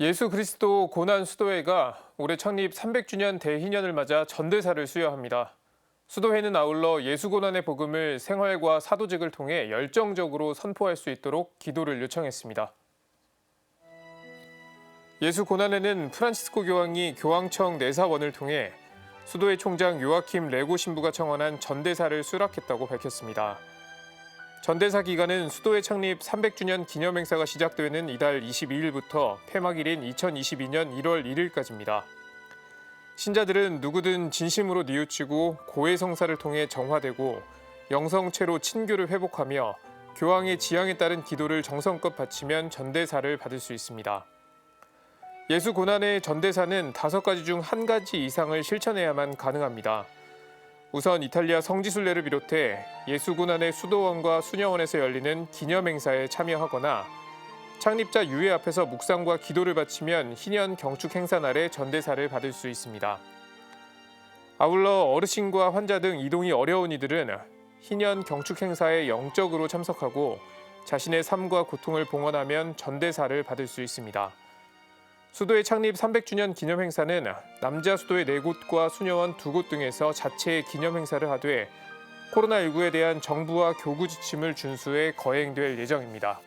예수 그리스도 고난 수도회가 올해 창립 300주년 대희년을 맞아 전대사를 수여합니다. 수도회는 아울러 예수 고난의 복음을 생활과 사도직을 통해 열정적으로 선포할 수 있도록 기도를 요청했습니다. 예수 고난에는 프란치스코 교황이 교황청 내사원을 통해 수도회 총장 요아킴 레고 신부가 청원한 전대사를 수락했다고 밝혔습니다. 전대사 기간은 수도회 창립 300주년 기념 행사가 시작되는 이달 22일부터 폐막일인 2022년 1월 1일까지입니다. 신자들은 누구든 진심으로 뉘우치고 고해 성사를 통해 정화되고 영성체로 친교를 회복하며 교황의 지향에 따른 기도를 정성껏 바치면 전대사를 받을 수 있습니다. 예수 고난의 전대사는 다섯 가지 중 한 가지 이상을 실천해야만 가능합니다. 우선 이탈리아 성지순례를 비롯해 예수군 안의 수도원과 수녀원에서 열리는 기념행사에 참여하거나 창립자 유해 앞에서 묵상과 기도를 바치면 희년 경축 행사 날에 전대사를 받을 수 있습니다. 아울러 어르신과 환자 등 이동이 어려운 이들은 희년 경축 행사에 영적으로 참석하고 자신의 삶과 고통을 봉헌하면 전대사를 받을 수 있습니다. 수도의 창립 300주년 기념 행사는 남자 수도의 네 곳과 수녀원 두곳 등에서 자체 기념 행사를 하되 코로나19에 대한 정부와 교구 지침을 준수해 거행될 예정입니다.